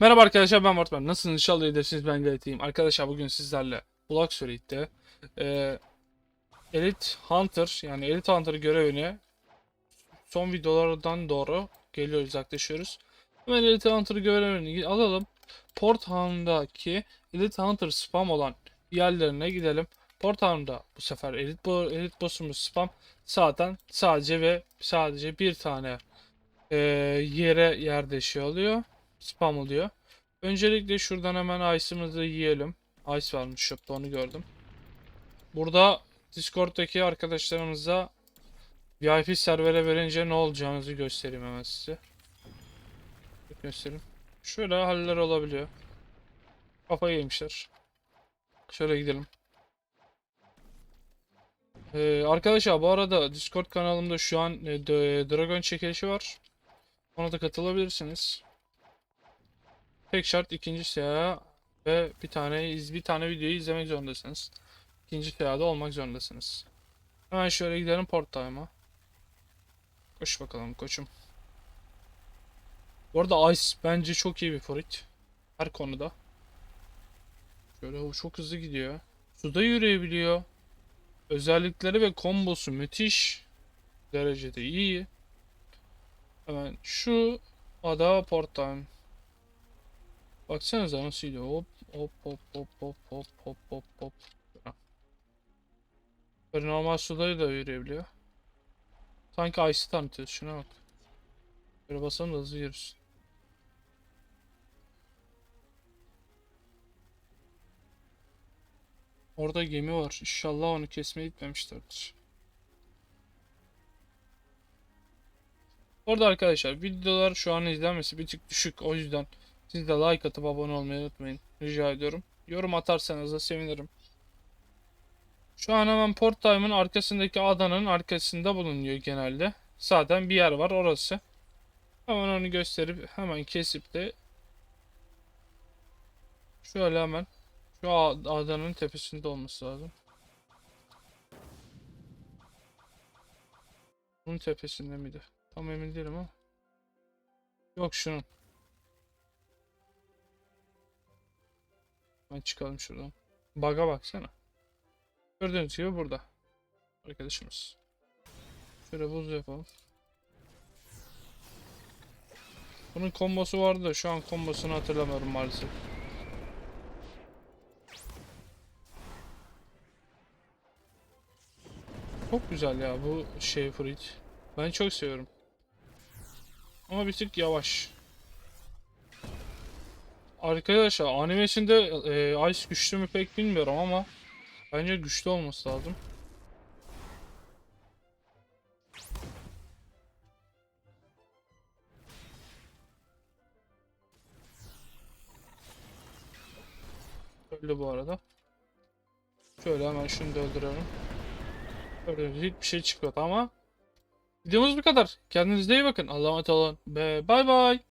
Merhaba arkadaşlar ben Bartman. Nasılsınız? İnşallah iyisiniz. Ben gayet. Arkadaşlar bugün sizlerle Block Street'te e, Elite Hunter yani Elite Hunter görevine son videolardan doğru geliyoruz yaklaşıyoruz. Hemen Elite Hunter görevini alalım. Porthound'daki Elite Hunter spam olan yerlerine gidelim. Porthound'da bu sefer Elite, bo Elite boss'umuz spam. Zaten sadece ve sadece bir tane e, yere yerde şey oluyor. Spam oluyor. Öncelikle şuradan hemen Ice'ımızı yiyelim. Ice varmış shop'ta onu gördüm. Burada Discord'daki arkadaşlarımıza VIP servere verince ne olacağınızı göstereyim hemen size. Göstereyim. Şöyle haller olabiliyor. Kafayı yemişler. Şöyle gidelim. Ee, arkadaşlar bu arada Discord kanalımda şu an e, Dragon çekilişi var. Ona da katılabilirsiniz. Tek şart ikinci siyah ve bir tane iz bir tane videoyu izlemek zorundasınız. İkinci siyahda olmak zorundasınız. Hemen şöyle gidelim port time'a. Koş bakalım koçum. Bu arada Ice bence çok iyi bir forit. Her konuda. Şöyle o çok hızlı gidiyor. Suda yürüyebiliyor. Özellikleri ve kombosu müthiş derecede iyi. Hemen şu ada port time. Baksanıza nasıl gidiyor. Hop hop hop hop hop hop hop hop hop. Böyle normal suda da yürüyebiliyor. Sanki Ice'ı tanıtıyor. Şuna bak. Böyle basalım da hızlı yürüsün. Orada gemi var. İnşallah onu kesmeye gitmemişlerdir. Orada arkadaşlar videolar şu an izlenmesi bir tık düşük. O yüzden siz de like atıp abone olmayı unutmayın. Rica ediyorum. Yorum atarsanız da sevinirim. Şu an hemen Port Time'ın arkasındaki adanın arkasında bulunuyor genelde. Zaten bir yer var orası. Hemen onu gösterip hemen kesip de şöyle hemen şu adanın tepesinde olması lazım. Bunun tepesinde miydi? Tam emin değilim ama. Yok şunun. Ben çıkalım şuradan. Bug'a baksana. Gördüğünüz gibi burada. Arkadaşımız. Şöyle buz yapalım. Bunun kombosu vardı da şu an kombosunu hatırlamıyorum maalesef. Çok güzel ya bu şey Fruit. Ben çok seviyorum. Ama bir tık yavaş. Arkadaşlar animesinde e, Ice güçlü mü pek bilmiyorum ama bence güçlü olması lazım. Öldü bu arada. Şöyle hemen şunu da öldürelim. Öyle hiçbir şey çıkmadı ama videomuz bu kadar. Kendinize iyi bakın. Allah'a emanet olun. Bay bay.